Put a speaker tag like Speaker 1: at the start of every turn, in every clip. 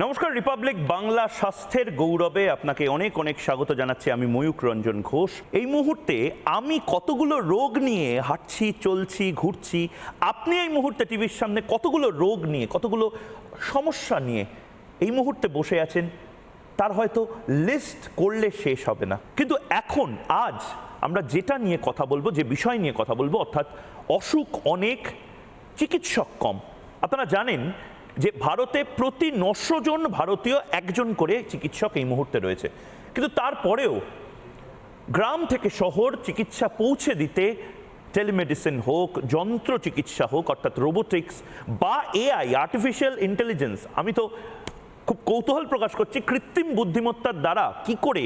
Speaker 1: নমস্কার রিপাবলিক বাংলা স্বাস্থ্যের গৌরবে আপনাকে অনেক অনেক স্বাগত জানাচ্ছি আমি ময়ূক রঞ্জন ঘোষ। এই মুহূর্তে আমি কতগুলো রোগ নিয়ে হাঁটছি, চলছি, ঘুরছি, আপনি এই মুহূর্তে টিভির সামনে কতগুলো রোগ নিয়ে, কতগুলো সমস্যা নিয়ে এই মুহূর্তে বসে আছেন, তার হয়তো লিস্ট করলে শেষ হবে না। কিন্তু এখন, আজ আমরা যেটা নিয়ে কথা বলব, যে বিষয় নিয়ে কথা বলব, অর্থাৎ অসুখ অনেক, চিকিৎসক কম। আপনারা জানেন যে ভারতে প্রতি নশো জন ভারতীয় একজন করে চিকিৎসক এই মুহূর্তে রয়েছে। কিন্তু তারপরেও গ্রাম থেকে শহর চিকিৎসা পৌঁছে দিতে টেলিমেডিসিন হোক, যন্ত্র চিকিৎসা হোক, অর্থাৎ রোবোটিক্স বা এআই আর্টিফিশিয়াল ইন্টেলিজেন্স আমি তো খুব কৌতূহল প্রকাশ করছি, কৃত্রিম বুদ্ধিমত্তার দ্বারা কি করে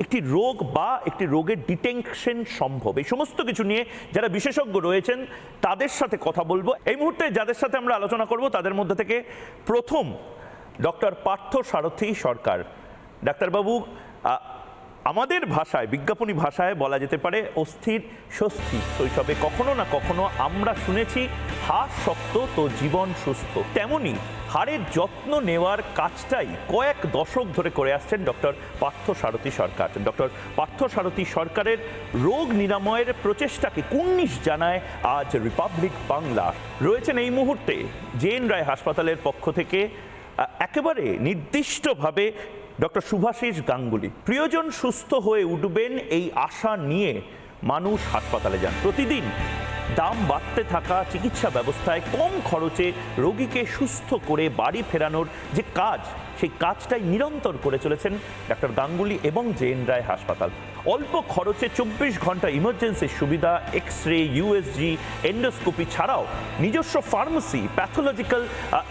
Speaker 1: একটি রোগ বা একটি রোগের ডিটেনশন সম্ভব। এই সমস্ত কিছু নিয়ে যারা বিশেষজ্ঞ রয়েছেন, তাদের সাথে কথা বলব। এই মুহূর্তে যাদের সাথে আমরা আলোচনা করব, তাদের মধ্যে থেকে প্রথম ডক্টর পার্থ সারথী সরকার। ডাক্তারবাবু আমাদের ভাষায়, বিজ্ঞাপনী ভাষায় বলা যেতে পারে অস্থির স্বস্তি। শৈশবে কখনো না কখনো আমরা শুনেছি হাড় শক্ত, তো জীবন সুস্থ। তেমনি হাড়ের যত্ন নেওয়ার কাজটাই কয়েক দশক ধরে করে আসছেন ডক্টর পার্থ সারথী সরকার। ডক্টর পার্থ সারথী সরকারের রোগ নিরাময়ের প্রচেষ্টাকে কুর্নিশ জানায় আজ রিপাবলিক বাংলা। রয়েছেন এই মুহূর্তে জেন রায় হাসপাতালের পক্ষ থেকে একেবারে নির্দিষ্টভাবে ডক্টর শুভাশিস গাঙ্গুলি, প্রিয়জন সুস্থ হয়ে উঠবেন এই আশা নিয়ে মানুষ হাসপাতালে যান। প্রতিদিন দাম বাড়তে থাকা চিকিৎসা ব্যবস্থায় কম খরচে রোগীকে সুস্থ করে বাড়ি ফেরানোর যে কাজ, সেই কাজটাই নিরন্তর করে চলেছেন ডাক্তার গাঙ্গুলি এবং জেএন রায় হাসপাতাল। অল্প খরচে চব্বিশ ঘণ্টা ইমার্জেন্সির সুবিধা এক্স রে ইউএসজি এন্ডোস্কোপি ছাড়াও নিজস্ব ফার্মেসি প্যাথোলজিক্যাল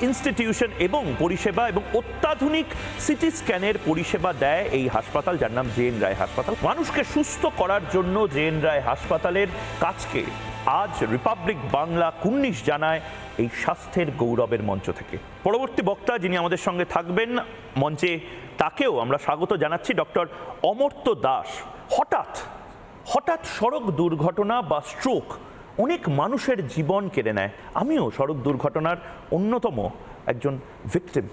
Speaker 1: ইনস্টিটিউশন এবং পরিষেবা এবং অত্যাধুনিক সিটি স্ক্যানের পরিষেবা দেয় এই হাসপাতাল, যার নাম জেএন রায় হাসপাতাল। মানুষকে সুস্থ করার জন্য জেএন রায় হাসপাতালের কাজকে আজ রিপাবলিক বাংলা কুন্নিশ জানায় এই স্বাস্থ্যের গৌরবের মঞ্চ থেকে। পরবর্তী বক্তা যিনি আমাদের সঙ্গে থাকবেন মঞ্চে, তাকেও আমরা স্বাগত জানাচ্ছি ডক্টর অমর্ত্য দাস। হঠাৎ হঠাৎ সড়ক দুর্ঘটনা বা স্ট্রোক অনেক মানুষের জীবন কেড়ে নেয়। আমিও সড়ক দুর্ঘটনার অন্যতম একজন ভিকটিম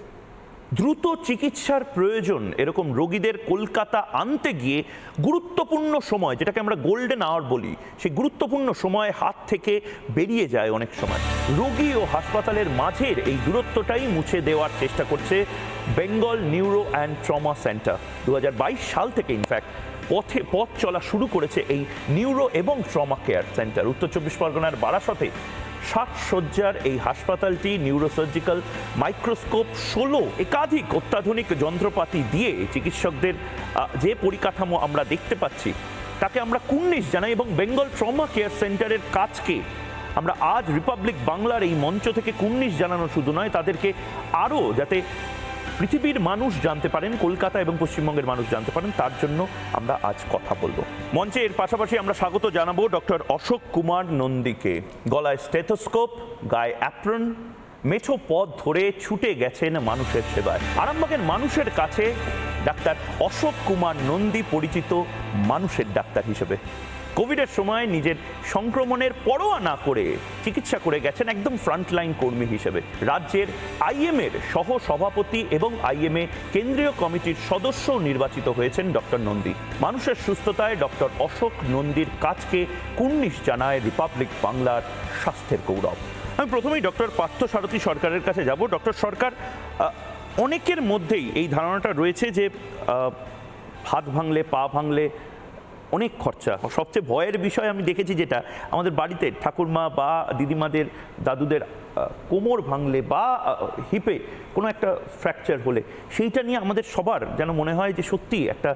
Speaker 1: দ্রুত চিকিৎসার প্রয়োজন এরকম রোগীদের কলকাতা আনতে গিয়ে গুরুত্বপূর্ণ সময়, যেটাকে আমরা গোল্ডেন আওয়ার বলি, সেই গুরুত্বপূর্ণ সময় হাত থেকে বেরিয়ে যায় অনেক সময়। রোগী ও হাসপাতালের মাঝের এই দূরত্বটাই মুছে দেওয়ার চেষ্টা করছে Bengal neuro and trauma centre দু হাজার বাইশ সাল থেকে ইনফ্যাক্ট পথে পথ চলা শুরু করেছে এই নিউরো এবং ট্রমা কেয়ার সেন্টার উত্তর চব্বিশ পরগনার বারাসতে শয্যার এই হাসপাতালটি নিউরোসার্জিক্যাল মাইক্রোস্কোপ ষোলো একাধিক অত্যাধুনিক যন্ত্রপাতি দিয়ে চিকিৎসকদের যে পরিকাঠামো আমরা দেখতে পাচ্ছি, তাকে আমরা কুন্নিশ জানাই এবং বেঙ্গল ট্রমা কেয়ার সেন্টারের কাজকে আমরা আজ রিপাবলিক বাংলার এই মঞ্চ থেকে কুন্নিশ জানানো শুধু নয়, তাদেরকে আরও যাতে পৃথিবীর মানুষ জানতে পারেন, কলকাতা এবং পশ্চিমবঙ্গের মানুষ জানতে পারেন, তার জন্য আমরা আজ কথা বলব। মঞ্চে এর পাশাপাশি আমরা স্বাগত জানাব ডক্টর অশোক কুমার নন্দীকে। গলায় স্টেথোস্কোপ, গায়ে অ্যাপ্রন মেঠো পথ ধরে ছুটে গেছেন মানুষের সেবায়। আরামবাগের মানুষের কাছে ডাক্তার অশোক কুমার নন্দী পরিচিত মানুষের ডাক্তার হিসেবে। কোভিডের সময় নিজের সংক্রমণের পরোয়া না করে চিকিৎসা করে গেছেন একদম ফ্রন্টলাইন কর্মী হিসেবে। রাজ্যের আইএমের সহ সভাপতি এবং আইএমএ কেন্দ্রীয় কমিটির সদস্য নির্বাচিত হয়েছেন ডক্টর নন্দী। মানুষের সুস্থতায় ডক্টর অশোক নন্দীর কাজকে কুর্নিশ জানায় রিপাবলিক বাংলার স্বাস্থ্যের গৌরব। আমি প্রথমেই ডক্টর পার্থ সারথী সরকারের কাছে যাব। ডক্টর সরকার অনেকের মধ্যেই এই ধারণাটা রয়েছে যে হাত ভাঙলে, পা ভাঙলে অনেক খরচা। সবচেয়ে ভয়ের বিষয় আমি দেখেছি যেটা, আমাদের বাড়িতে ঠাকুরমা বা দিদিমাদের, দাদুদের কোমর ভাঙলে বা হিপে কোনো একটা ফ্র্যাকচার হলে, সেইটা নিয়ে আমাদের সবার যেন মনে হয় যে সত্যি একটা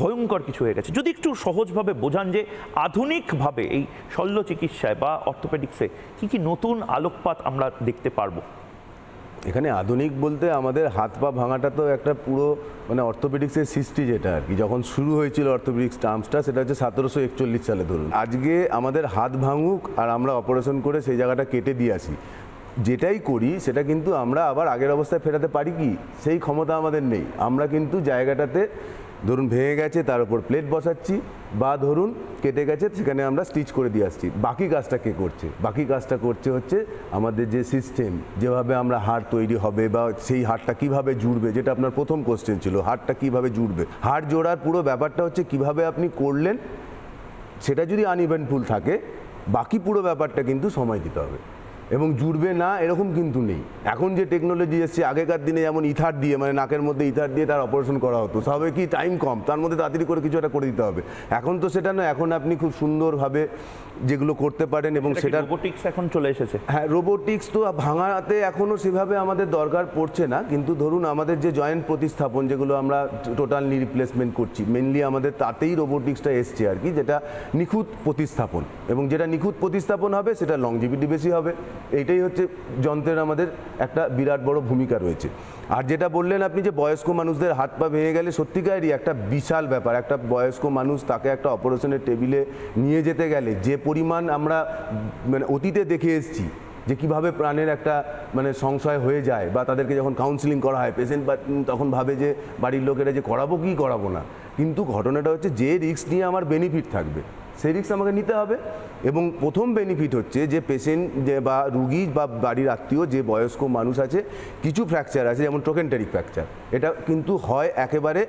Speaker 1: ভয়ঙ্কর কিছু হয়ে গেছে। যদি একটু সহজভাবে বোঝান যে আধুনিকভাবে এই শল্য চিকিৎসায় বা অর্থোপেডিক্সে কি কি নতুন আলোকপাত আমরা দেখতে পারব?
Speaker 2: এখানে আধুনিক বলতে আমাদের হাত পা ভাঙাটা তো একটা পুরো মানে অর্থোপেডিক্সের সৃষ্টি যেটা আর কি। যখন শুরু হয়েছিল অর্থোপেডিক্স টার্মসটা, সেটা হচ্ছে সতেরোশো একচল্লিশ সালে ধরুন। আজকে আমাদের হাত ভাঙুক আর আমরা অপারেশন করে সেই জায়গাটা কেটে দিয়ে আসি। যেটাই করি, সেটা কিন্তু আমরা আবার আগের অবস্থায় ফেরাতে পারি কি? সেই ক্ষমতা আমাদের নেই। আমরা কিন্তু জায়গাটাতে ধরুন ভেঙে গেছে, তার উপর প্লেট বসাচ্ছি বা ধরুন কেটে গেছে, সেখানে আমরা স্টিচ করে দিয়ে আসছি। বাকি কাজটা কে করছে? বাকি কাজটা করছে হচ্ছে আমাদের যে সিস্টেম যেভাবে আমরা হাড় তৈরি হবে বা সেই হাড়টা কীভাবে জুড়বে, যেটা আপনার প্রথম কোশ্চেন ছিল, হাড়টা কীভাবে জুড়বে? হাড় জোড়ার পুরো ব্যাপারটা হচ্ছে কীভাবে আপনি করলেন, সেটা যদি আনইভেন্টফুল থাকে, বাকি পুরো ব্যাপারটা কিন্তু সময় দিতে হবে। এবং জুড়বে না এরকম কিন্তু নেই। এখন যে টেকনোলজি এসছে আগেকার দিনে যেমন ইথার দিয়ে মানে নাকের মধ্যে ইথার দিয়ে তার অপারেশন করা হতো তবে কি টাইম কম তার মধ্যে তাড়াতাড়ি করে কিছু একটা করে দিতে হবে। এখন তো সেটা নয় এখন আপনি খুব সুন্দরভাবে যেগুলো করতে পারেন এবং সেটা
Speaker 1: রোবোটিক্স এখন চলে এসেছে?
Speaker 2: হ্যাঁ রোবোটিক্স তো ভাঙাতে এখনও সেভাবে আমাদের দরকার পড়ছে না কিন্তু ধরুন আমাদের যে জয়েন্ট প্রতিস্থাপন যেগুলো আমরা টোটালি রিপ্লেসমেন্ট করছি মেনলি আমাদের তাতেই রোবোটিক্সটা এসছে আর কি যেটা নিখুঁত প্রতিস্থাপন। এবং যেটা নিখুঁত প্রতিস্থাপন হবে সেটা লংজিভিটি বেশি হবে। এইটাই হচ্ছে যন্ত্রের আমাদের একটা বিরাট বড় ভূমিকা রয়েছে। আর যেটা বললেন আপনি যে বয়স্ক মানুষদের হাত পা ভেঙে গেলে সত্যিকারই একটা বিশাল ব্যাপার, একটা বয়স্ক মানুষ তাকে একটা অপারেশনের টেবিলে নিয়ে যেতে গেলে যে পরিমাণ আমরা মানে অতীতে দেখে এসেছি যে কীভাবে প্রাণের একটা মানে সংশয় হয়ে যায় বা তাদেরকে যখন কাউন্সিলিং করা হয় পেশেন্ট তখন ভাবে যে বাড়ির লোকেরা যে করাবো কি করাবো না। কিন্তু ঘটনাটা হচ্ছে যে রিস্ক নিয়ে আমার বেনিফিট থাকবে। সেই রিস্ক আমাকে নিতে হবে। এবং প্রথম বেনিফিট হচ্ছে যে পেশেন্ট যে বা রুগী বা বাড়ির আত্মীয় যে বয়স্ক মানুষ আছে, কিছু ফ্র্যাকচার আছে, যেমন টোকেন্টারিক ফ্র্যাকচার এটা কিন্তু হয় একেবারে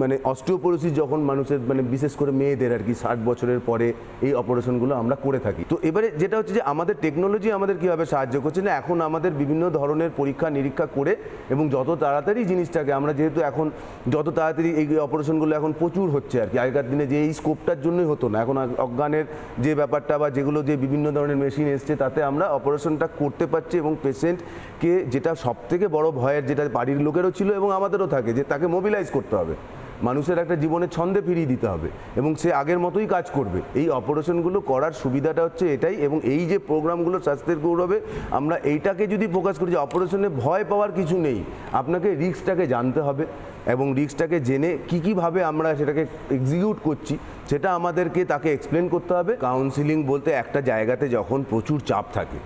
Speaker 2: মানে অস্টিওপোরোসিস যখন মানুষের মানে বিশেষ করে মেয়েদের আর কি ষাট বছরের পরে এই অপারেশনগুলো আমরা করে থাকি। তো এবারে যেটা হচ্ছে যে আমাদের টেকনোলজি আমাদের কীভাবে সাহায্য করছে না, এখন আমাদের বিভিন্ন ধরনের পরীক্ষা, নিরীক্ষা করে এবং যত তাড়াতাড়ি জিনিসটাকে আমরা যেহেতু এখন, যত তাড়াতাড়ি এই অপারেশনগুলো এখন প্রচুর হচ্ছে আর কি। আগেকার দিনে যে এই স্কোপটার জন্যই হতো না, এখন অজ্ঞানের যে ব্যাপারটা বা যেগুলো যে বিভিন্ন ধরনের মেশিন এসছে, তাতে আমরা অপারেশনটা করতে পারছি এবং পেশেন্টকে যেটা সব থেকে বড় ভয়ের, যেটা বাড়ির লোকেরও ছিল এবং আমাদেরও থাকে, যে তাকে মোবিলাইজ করতে হবে। মানুষের একটা জীবনের ছন্দে ফিরিয়ে দিতে হবে এবং সে আগের মতোই কাজ করবে। এই অপারেশনগুলো করার সুবিধাটা হচ্ছে এটাই এবং এই যে প্রোগ্রামগুলো স্বাস্থ্যের গৌরবে, আমরা এইটাকে যদি ফোকাস করি যে অপারেশনে ভয় পাওয়ার কিছু নেই, আপনাকে রিস্কটাকে জানতে হবে এবং রিস্কটাকে জেনে কী কীভাবে আমরা সেটাকে এক্সিকিউট করছি। সেটা আমাদেরকে তাকে এক্সপ্লেন করতে হবে। কাউন্সিলিং বলতে একটা জায়গাতে যখন প্রচুর চাপ থাকে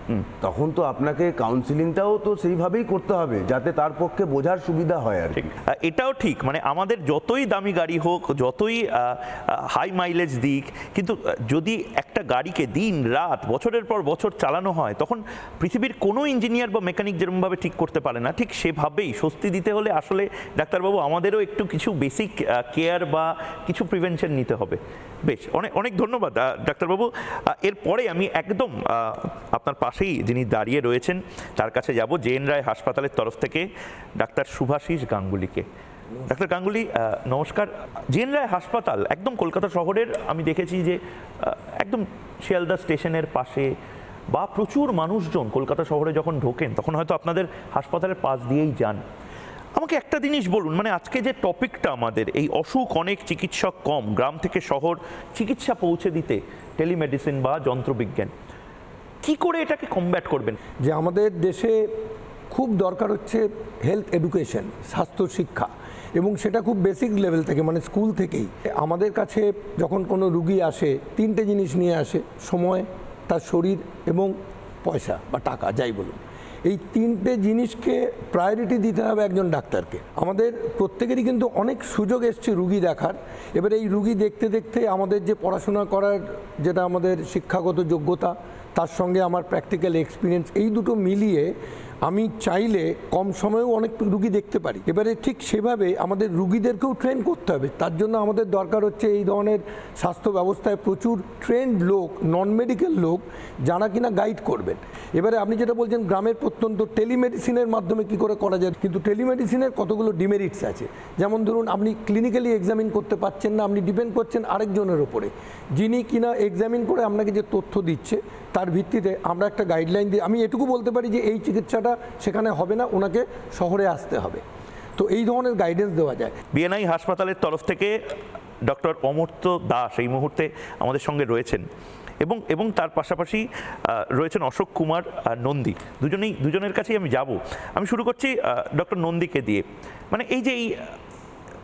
Speaker 2: তখন তো আপনাকে কাউন্সিলিংটাও তো সেইভাবেই করতে হবে যাতে তার পক্ষে বোঝার সুবিধা হয় আর
Speaker 1: এটাও ঠিক মানে আমাদের যতই দামি গাড়ি হোক যতই হাই মাইলেজ দিক কিন্তু যদি একটা গাড়িকে দিন রাত বছরের পর বছর চালানো হয় তখন পৃথিবীর কোনো ইঞ্জিনিয়ার বা মেকানিক যেরকমভাবে ঠিক করতে পারে না ঠিক সেভাবেই স্বস্তি দিতে হলে আসলে ডাক্তারবাবু আমাদেরও একটু কিছু বেসিক কেয়ার বা কিছু প্রিভেনশন নিতে হবে। বেশ, অনেক অনেক ধন্যবাদ ডাক্তারবাবু। এরপরে আমি একদম আপনার পাশেই যিনি দাঁড়িয়ে রয়েছেন, তার কাছে যাব জেএন রায় হাসপাতালের তরফ থেকে, ডাক্তার শুভাশিস গাঙ্গুলিকে। ডাক্তার গাঙ্গুলি নমস্কার। জেএন রায় হাসপাতাল একদম কলকাতা শহরের, আমি দেখেছি যে একদম শিয়ালদা স্টেশনের পাশে, বা প্রচুর মানুষজন কলকাতা শহরে যখন ঢোকেন, তখন হয়তো আপনাদের হাসপাতালের পাশ দিয়েই যান। আমাকে একটা জিনিস বলুন মানে আজকে যে টপিকটা আমাদের, এই অসুখ অনেক, চিকিৎসক কম, গ্রাম থেকে শহর, চিকিৎসা পৌঁছে দিতে টেলিমেডিসিন বা যন্ত্রবিজ্ঞান, কি করে এটাকে কমব্যাট করবেন?
Speaker 3: যে আমাদের দেশে খুব দরকার হচ্ছে হেলথ এডুকেশন স্বাস্থ্য শিক্ষা, এবং সেটা খুব বেসিক লেভেল থেকে মানে স্কুল থেকেই। আমাদের কাছে যখন কোনো রুগী আসে, তিনটে জিনিস নিয়ে আসে, সময়, তার শরীর এবং পয়সা বা টাকা, যাই বলুন। এই তিনটে জিনিসকে প্রায়োরিটি দিতে হবে একজন ডাক্তারকে। আমাদের প্রত্যেকেরই কিন্তু অনেক সুযোগ এসছে রুগী দেখার। এবার এই রুগী দেখতে দেখতে আমাদের যে পড়াশোনা করার যেটা আমাদের শিক্ষাগত যোগ্যতা, তার সঙ্গে আমার প্র্যাকটিক্যাল এক্সপিরিয়েন্স এই দুটো মিলিয়ে আমি চাইলে কম সময়েও অনেক রুগী দেখতে পারি। এবারে ঠিক সেভাবে আমাদের রুগীদেরকেও ট্রেন করতে হবে। তার জন্য আমাদের দরকার হচ্ছে এই ধরনের স্বাস্থ্য ব্যবস্থায় প্রচুর ট্রেন্ড লোক নন মেডিকেল লোক, যারা কিনা গাইড করবেন। এবারে আপনি যেটা বলছেন, গ্রামের প্রত্যন্ত টেলিমেডিসিনের মাধ্যমে কি করে করা যায়? কিন্তু টেলিমেডিসিনের কতগুলো ডিমেরিটস আছে? যেমন ধরুন, আপনি ক্লিনিক্যালি এক্সামিন করতে পারছেন না, আপনি ডিপেন্ড করছেন আরেকজনের ওপরে যিনি কিনা এক্সামিন করে আপনাকে যে তথ্য দিচ্ছে, তার ভিত্তিতে আমরা একটা গাইডলাইন দিই আমি এটুকু বলতে পারি যে এই চিকিৎসাটা সেখানে হবে না, ওনাকে শহরে আসতে হবে। তো এই ধরনের গাইডেন্স দেওয়া যায়।
Speaker 1: বিএনআই হাসপাতালের তরফ থেকে ডক্টর অমর্ত্য দাস এই মুহূর্তে আমাদের সঙ্গে রয়েছেন এবং এবং তার পাশাপাশি রয়েছেন অশোক কুমার নন্দী। দুজনেই, দুজনের কাছেই আমি যাব। আমি শুরু করছি ডক্টর নন্দীকে দিয়ে। মানে এই যে এই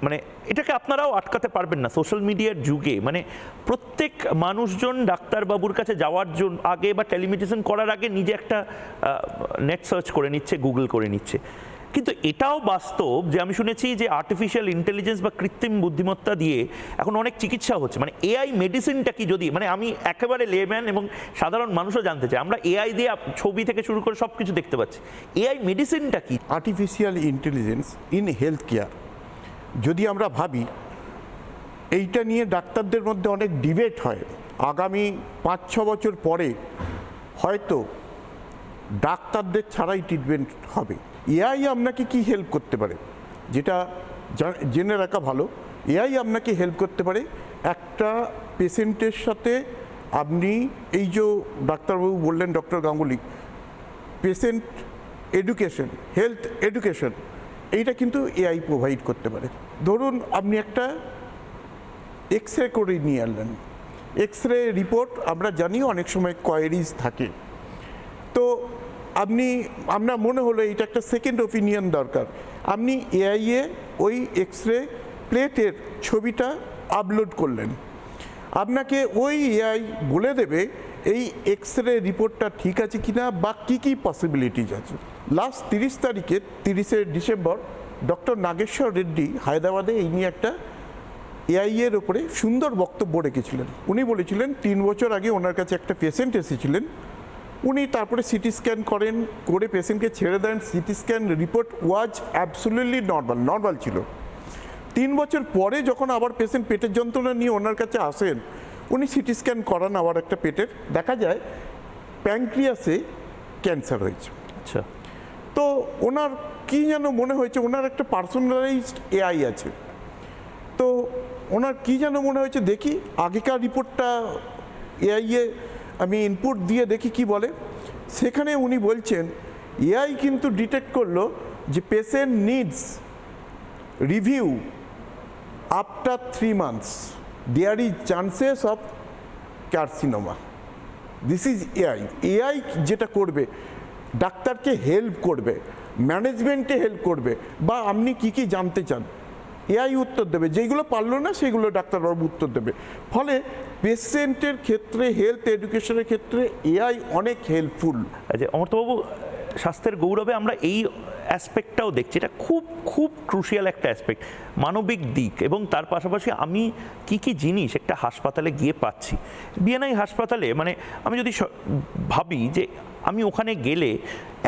Speaker 1: মানে এটাকে আপনারাও আটকাতে পারবেন না সোশ্যাল মিডিয়ার যুগে। মানে প্রত্যেক মানুষজন ডাক্তারবাবুর কাছে যাওয়ার জন্য আগে বা টেলিমেডিসিন করার আগে নিজে একটা নেট সার্চ করে নিচ্ছে গুগল করে নিচ্ছে। কিন্তু এটাও বাস্তব যে আমি শুনেছি যে আর্টিফিশিয়াল ইন্টেলিজেন্স বা কৃত্রিম বুদ্ধিমত্তা দিয়ে এখন অনেক চিকিৎসা হচ্ছে। মানে এআই মেডিসিনটা কি যদি মানে আমি একেবারে লেম্যান এবং সাধারণ মানুষও জানতে চাই। আমরা এআই দিয়ে ছবি থেকে শুরু করে সব কিছু দেখতে পাচ্ছি। এআই মেডিসিনটা কি?
Speaker 4: Artificial intelligence in health care যদি আমরা ভাবি, এইটা নিয়ে ডাক্তারদের মধ্যে অনেক ডিবেট হয়। আগামী পাঁচ ছ বছর পরে হয়তো ডাক্তারদের ছাড়াই ট্রিটমেন্ট হবে। এআই আপনাকে কি হেল্প করতে পারে? যেটা জেনে রাখা ভালো, এআই আপনাকে হেল্প করতে পারে একটা পেশেন্টের সাথে আপনি, এই যে ডাক্তারবাবু বললেন doctor Ganguly patient education health education এইটা কিন্তু এআই প্রোভাইড করতে পারে। ধরুন, আপনি একটা এক্স রে করে নিয়ে আনলেন এক্স রে রিপোর্ট আমরা জানি অনেক সময় কোয়ারিজ থাকে। তো আপনি, আপনার মনে হলো এটা একটা সেকেন্ড ওপিনিয়ন দরকার। আপনি এআইএ ওই এক্স রে প্লেটের ছবিটা আপলোড করলেন। আপনাকে ওই এআই বলে দেবে, এই এক্স রে রিপোর্টটা ঠিক আছে কিনা বা কী কী পসিবিলিটিজ আছে। লাস্ট তিরিশ তারিখে, তিরিশে ডিসেম্বর, ডক্টর নাগেশ্বর রেড্ডি হায়দ্রাবাদে এই নিয়ে একটা এআই এর ওপরে সুন্দর বক্তব্য রেখেছিলেন। উনি বলেছিলেন, তিন বছর আগে ওনার কাছে একটা পেশেন্ট এসেছিলেন। উনি তারপরে সিটি স্ক্যান করেন, করে পেশেন্টকে ছেড়ে দেন। CT scan report was absolutely normal normal ছিল। তিন বছর পরে যখন আবার পেশেন্ট পেটের যন্ত্রণা নিয়ে ওনার কাছে আসেন, উনি সিটি স্ক্যান করান আবার একটা পেটের। দেখা যায় প্যাঙ্ক্রিয়াসে ক্যান্সার হয়েছে।
Speaker 1: আচ্ছা।
Speaker 4: ওনার কি যেন মনে হয়েছে, ওনার একটা পার্সোনালাইজড এআই আছে। তো ওনার কি যেন মনে হয়েছে, দেখি, আগেকার রিপোর্টটা এআইয়ে আমি ইনপুট দিয়ে দেখি কি বলে। সেখানে উনি বলছেন এআই কিন্তু ডিটেক্ট করল যে patient needs review after three months there is chances of carcinoma this is AI AI যেটা করবে, ডাক্তারকে হেল্প করবে। ম্যানেজমেন্টে হেল্প করবে বা আপনি কি কি জানতে চান, এআই উত্তর দেবে যেগুলো পারল না সেগুলো ডাক্তারবাবু উত্তর দেবে। ফলে পেশেন্টের ক্ষেত্রে, হেলথ এডুকেশনের ক্ষেত্রে এআই অনেক হেল্পফুল।
Speaker 1: আচ্ছা অমর্তবাবু, স্বাস্থ্যের গৌরবে আমরা এই অ্যাসপেক্টটাও দেখছি, এটা খুব খুব ক্রুশিয়াল একটা অ্যাসপেক্ট, মানবিক দিক এবং তার পাশাপাশি আমি কি কি জিনিস একটা হাসপাতালে গিয়ে পাচ্ছি। বিএনআই হাসপাতালে মানে আমি যদি ভাবি যে আমি ওখানে গেলে,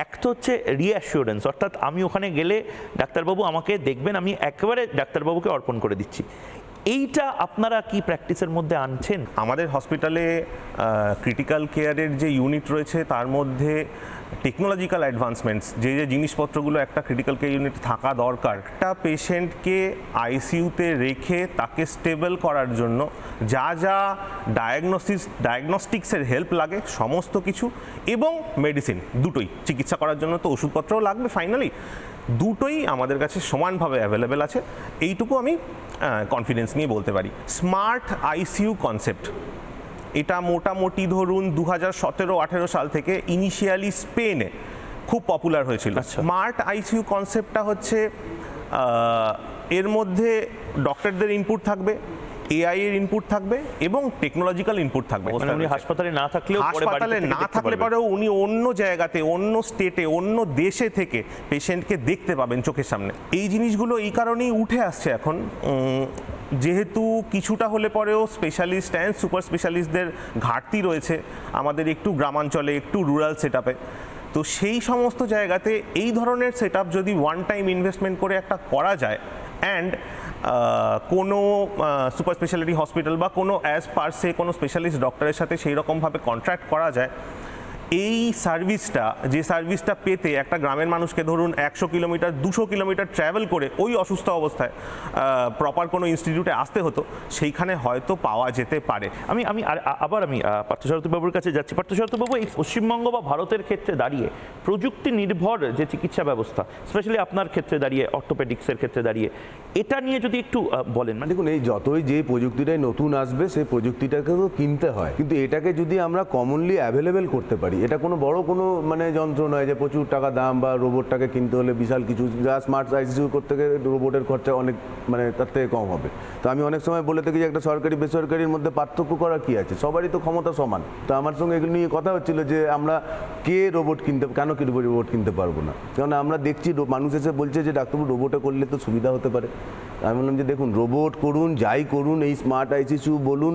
Speaker 1: এক তো হচ্ছে রিঅ্যাসিওরেন্স অর্থাৎ আমি ওখানে গেলে ডাক্তারবাবু আমাকে দেখবেন, আমি একেবারে ডাক্তারবাবুকে অর্পণ করে দিচ্ছি। এইটা আপনারা কি প্র্যাকটিসের মধ্যে আনছেন?
Speaker 5: আমাদের হসপিটালে ক্রিটিক্যাল কেয়ারের যে ইউনিট রয়েছে, তার মধ্যে টেকনোলজিক্যাল অ্যাডভান্সমেন্টস যে যে জিনিসপত্রগুলো একটা ক্রিটিক্যাল কেয়ার ইউনিটে থাকা দরকার, একটা পেশেন্টকে আইসিইউতে রেখে তাকে স্টেবল করার জন্য যা যা ডায়াগনোসিস ডায়াগনস্টিক্সের হেল্প লাগে, সমস্ত কিছু এবং মেডিসিন দুটোই। চিকিৎসা করার জন্য তো ওষুধপত্রও লাগবে ফাইনালি দুটোই আমাদের কাছে সমানভাবে অ্যাভেলেবেল আছে। এইটুকু আমি কনফিডেন্স নিয়ে বলতে পারি। স্মার্ট আইসিইউ কনসেপ্ট এটা মোটামুটি ধরুন দু হাজার সতেরো আঠেরো সাল থেকে ইনিশিয়ালি স্পেনে খুব পপুলার হয়েছিল। স্মার্ট আইসিইউ কনসেপ্টটা হচ্ছে এর মধ্যে ডক্টরদের ইনপুট থাকবে। এআই এর ইনপুট থাকবে এবং টেকনোলজিক্যাল ইনপুট থাকবে।
Speaker 1: মানে উনি হাসপাতালে না থাকলেও
Speaker 5: হাসপাতালে না থাকলে পরেও উনি অন্য জায়গাতে অন্য স্টেটে অন্য দেশে থেকে পেশেন্টকে দেখতে পাবেন চোখের সামনে। এই জিনিসগুলো এই কারণেই উঠে আসছে এখন। যেহেতু কিছুটা হলে পরেও স্পেশালিস্ট অ্যান্ড সুপার স্পেশালিস্টদের ঘাটতি রয়েছে আমাদের একটু গ্রামাঞ্চলে একটু রুরাল সেট তো সেই সমস্ত জায়গাতে এই ধরনের সেট যদি ওয়ান টাইম ইনভেস্টমেন্ট করে একটা করা যায় অ্যান্ড কোনো সুপার স্পেশালিটি হসপিটাল বা কোনো অ্যাজ পার সে কোনো স্পেশালিস্ট ডক্টরের সাথে সেই রকমভাবে কন্ট্রাক্ট করা যায়। এই সার্ভিসটা যে সার্ভিসটা পেতে একটা গ্রামের মানুষকে ধরুন একশো কিলোমিটার দুশো কিলোমিটার ট্রাভেল করে ওই অসুস্থ অবস্থায় প্রপার কোনো ইনস্টিটিউটে আসতে হতো সেইখানে হয়তো পাওয়া যেতে পারে।
Speaker 1: আমি আমি আর- আবার আমি আহ, পার্থসারথী বাবুর কাছে যাচ্ছি। পার্থসারথী বাবু এই পশ্চিমবঙ্গ বা ভারতের ক্ষেত্রে দাঁড়িয়ে প্রযুক্তি নির্ভর যে চিকিৎসা ব্যবস্থা স্পেশালি আপনার ক্ষেত্রে দাঁড়িয়ে অর্থোপেডিক্সের ক্ষেত্রে দাঁড়িয়ে এটা নিয়ে যদি একটু বলেন। মানে
Speaker 2: দেখুন এই যতই যে প্রযুক্তিটাই নতুন আসবে সেই প্রযুক্তিটাকে তো কিনতে হয়। কিন্তু এটাকে যদি আমরা কমনলি অ্যাভেলেবেল করতে পারি এটা কোনো বড় কোনো মানে যন্ত্র নয় যে প্রচুর টাকা দাম বা রোবটটাকে কিনতে হলে বিশাল কিছু, যা স্মার্ট আইসিইউ করতে গেলে রোবটের খরচা অনেক মানে তার থেকে কম হবে। তো আমি অনেক সময় বলে থাকি যে একটা সরকারি, বেসরকারির মধ্যে পার্থক্য করা কি আছে? সবারই তো ক্ষমতা সমান। তো আমার সঙ্গে এগুলো নিয়ে কথা হচ্ছিল যে আমরা কে রোবট কিনতে, কেন কি রোবট কিনতে পারব না? কারণ আমরা দেখছি মানুষ এসে বলছে যে ডাক্তারবাবু, রোবটে করলে তো সুবিধা হতে পারে। আমি বললাম যে দেখুন, রোবট করুন, যাই করুন, এই স্মার্ট আইসিসিউ বলুন,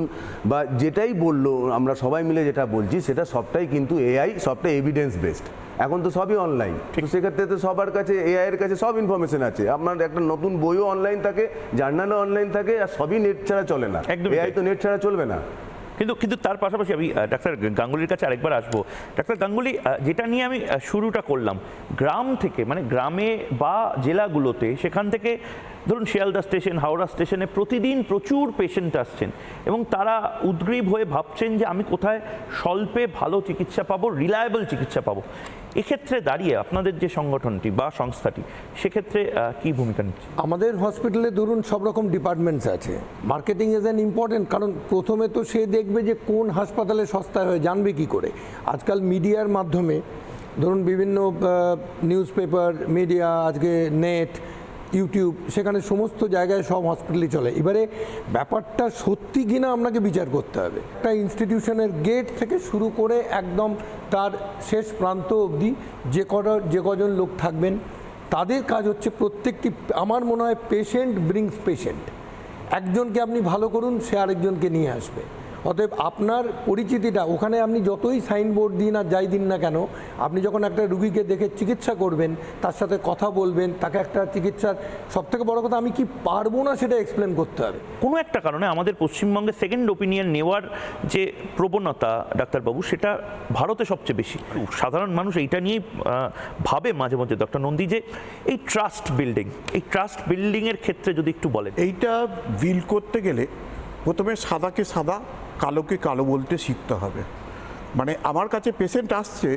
Speaker 2: বা যেটাই বলল, আমরা সবাই মিলে যেটা বলছি, সেটা সবটাই কিন্তু এআই সবটা এভিডেন্স বেসড এখন তো সবই অনলাইন তো সেক্ষেত্রে তো সবার কাছে এআই এর কাছে সব ইনফরমেশন আছে। আপনার একটা নতুন বইও অনলাইন থাকে জার্নালও অনলাইন থাকে আর সবই নেট ছাড়া চলে না। এআই তো নেট ছাড়া চলবে না।
Speaker 1: কিন্তু কিন্তু তার পাশাপাশি আমি ডাক্তার গাঙ্গুলির কাছে আরেকবার আসব। ডাক্তার গাঙ্গুলি যেটা নিয়ে আমি শুরুটা করলাম গ্রাম থেকে মানে গ্রামে বা জেলাগুলোতে, সেখান থেকে ধরুন শিয়ালদা স্টেশন, হাওড়া স্টেশনে প্রতিদিন প্রচুর পেশেন্ট আসছেন এবং তারা উদ্গ্রীব হয়ে ভাবছেন যে আমি কোথায় স্বল্পে ভালো চিকিৎসা পাবো রিলায়েবল চিকিৎসা পাবো। এক্ষেত্রে দাঁড়িয়ে আপনাদের যে সংগঠনটি বা সংস্থাটি, সেক্ষেত্রে কি ভূমিকা নিচ্ছে?
Speaker 3: আমাদের হসপিটালে ধরুন সব রকম ডিপার্টমেন্টস আছে। মার্কেটিং ইজ অ্যান ইম্পর্টেন্ট কারণ প্রথমে তো সে দেখবে যে কোন হাসপাতালে সস্তায় হয়, জানবে কি করে। আজকাল মিডিয়ার মাধ্যমে ধরুন বিভিন্ন নিউজ পেপার মিডিয়া আজকে নেট ইউটিউব সেখানে সমস্ত জায়গায় সব হসপিটালই চলে। এবারে ব্যাপারটা সত্যি কিনা আপনাকে বিচার করতে হবে। একটা ইনস্টিটিউশনের গেট থেকে শুরু করে একদম তার শেষ প্রান্ত অবধি যে কটা, যে কজন লোক থাকবেন, তাদের কাজ হচ্ছে প্রত্যেকটি, আমার মনে হয় পেশেন্ট ব্রিংস পেশেন্ট একজনকে আপনি ভালো করুন, সে আরেকজনকে নিয়ে আসবে। অতএব আপনার পরিচিতিটা ওখানে আপনি যতই সাইনবোর্ড দিন আর যাই দিন না কেন আপনি যখন একটা রুগীকে দেখে চিকিৎসা করবেন তার সাথে কথা বলবেন তাকে একটা চিকিৎসার সবথেকে বড় কথা আমি কি পারব না সেটা এক্সপ্লেন করতে হবে?
Speaker 1: কোনো একটা কারণে আমাদের পশ্চিমবঙ্গে সেকেন্ড ওপিনিয়ন নেওয়ার যে প্রবণতা ডাক্তারবাবু সেটা ভারতে সবচেয়ে বেশি। সাধারণ মানুষ এইটা নিয়েই ভাবে মাঝে মধ্যে। ডক্টর নন্দী যে এই ট্রাস্ট বিল্ডিং এই ট্রাস্ট বিল্ডিংয়ের ক্ষেত্রে যদি একটু বলেন।
Speaker 4: এইটা বিল করতে গেলে প্রথমে সাদাকে সাদা কালোকে কালো বলতে শিখতে হবে। মানে আমার কাছে পেশেন্ট আসছে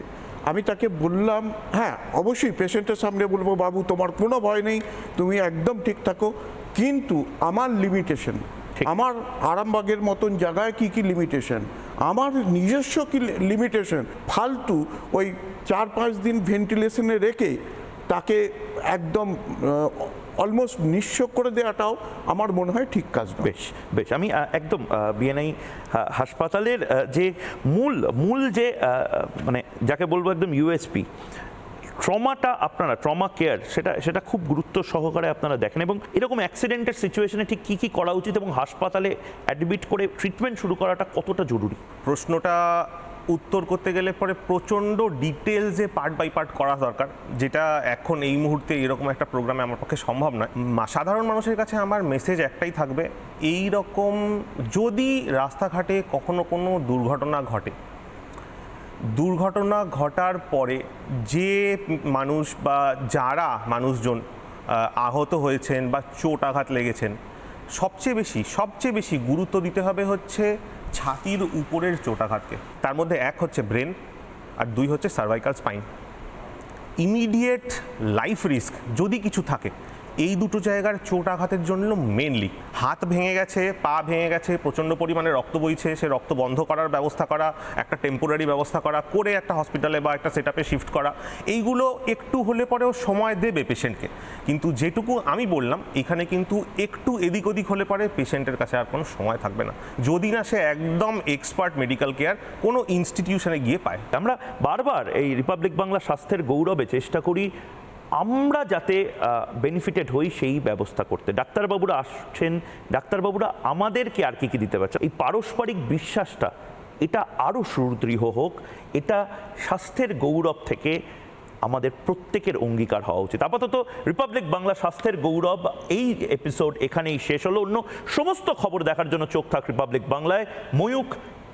Speaker 4: আমি তাকে বললাম হ্যাঁ অবশ্যই পেশেন্টের সামনে বলব বাবু তোমার কোনো ভয় নেই তুমি একদম ঠিক থাকো। কিন্তু আমার লিমিটেশন আমার আরামবাগের মতন জায়গায় কি কি লিমিটেশন আমার নিজস্ব কি লিমিটেশন ফালতু ওই চার পাঁচ দিন ভেন্টিলেশনে রেখে তাকে একদম অলমোস্ট নিঃস্ব করে দেওয়াটাও আমার মনে হয় ঠিক কাজ
Speaker 1: বেশ বেশ। আমি একদম বিএনআই হাসপাতালের যে মূল মূল যে মানে যাকে বলব একদম ইউএসপি ট্রমাটা আপনারা ট্রমা কেয়ার সেটা সেটা খুব গুরুত্ব সহকারে আপনারা দেখেন এবং এরকম অ্যাক্সিডেন্টের সিচুয়েশনে ঠিক কী কী করা উচিত এবং হাসপাতালে অ্যাডমিট করে ট্রিটমেন্ট শুরু করাটা কতটা জরুরি?
Speaker 5: প্রশ্নটা উত্তর করতে গেলে পরে প্রচণ্ড ডিটেলসে পার্ট বাই পার্ট করা দরকার, যেটা এখন এই মুহূর্তে এরকম একটা প্রোগ্রামে আমার পক্ষে সম্ভব নয়। সাধারণ মানুষের কাছে আমার মেসেজ একটাই থাকবে এই রকম যদি রাস্তাঘাটে কখনো কোনো দুর্ঘটনা ঘটে, দুর্ঘটনা ঘটার পরে যে মানুষ বা যারা মানুষজন আহত হয়েছেন বা চোট আঘাত লেগেছেন, সবচেয়ে বেশি সবচেয়ে বেশি গুরুত্ব দিতে হবে হচ্ছে ছাতির উপরের চোটাঘাতকে। তার মধ্যে এক হচ্ছে ব্রেন আর দুই হচ্ছে cervical spine immediate life risk যদি কিছু থাকে এই দুটো জায়গার চোট আঘাতের জন্য মেনলি হাত ভেঙে গেছে, পা ভেঙে গেছে, প্রচণ্ড পরিমাণে রক্ত বইছে, সে রক্ত বন্ধ করার ব্যবস্থা করা, একটা টেম্পোরারি ব্যবস্থা করা, করে একটা হসপিটালে বা একটা সেট শিফট করা, এইগুলো একটু হলে পরেও সময় দেবে পেশেন্টকে কিন্তু যেটুকু আমি বললাম, এখানে কিন্তু একটু এদিক ওদিক হলে পরে পেশেন্টের কাছে আর কোনো সময় থাকবে না। যদি না সে একদম এক্সপার্ট মেডিকেল কেয়ার কোনো ইনস্টিটিউশনে গিয়ে পায়।
Speaker 1: আমরা বারবার এই রিপাবলিক বাংলা স্বাস্থ্যের গৌরবে চেষ্টা করি আমরা যাতে বেনিফিটেড হই সেই ব্যবস্থা করতে। ডাক্তারবাবুরা আসছেন, ডাক্তারবাবুরা আমাদেরকে আর কি কি দিতে পারছে? এই পারস্পরিক বিশ্বাসটা, এটা আরও সুদৃঢ় হোক, এটা স্বাস্থ্যের গৌরব থেকে আমাদের প্রত্যেকের অঙ্গীকার হওয়া উচিত। আপাতত রিপাবলিক বাংলা স্বাস্থ্যের গৌরব, এই এপিসোড এখানেই শেষ হলো। অন্য সমস্ত খবর দেখার জন্য চোখ থাক রিপাবলিক বাংলায় ময়ূক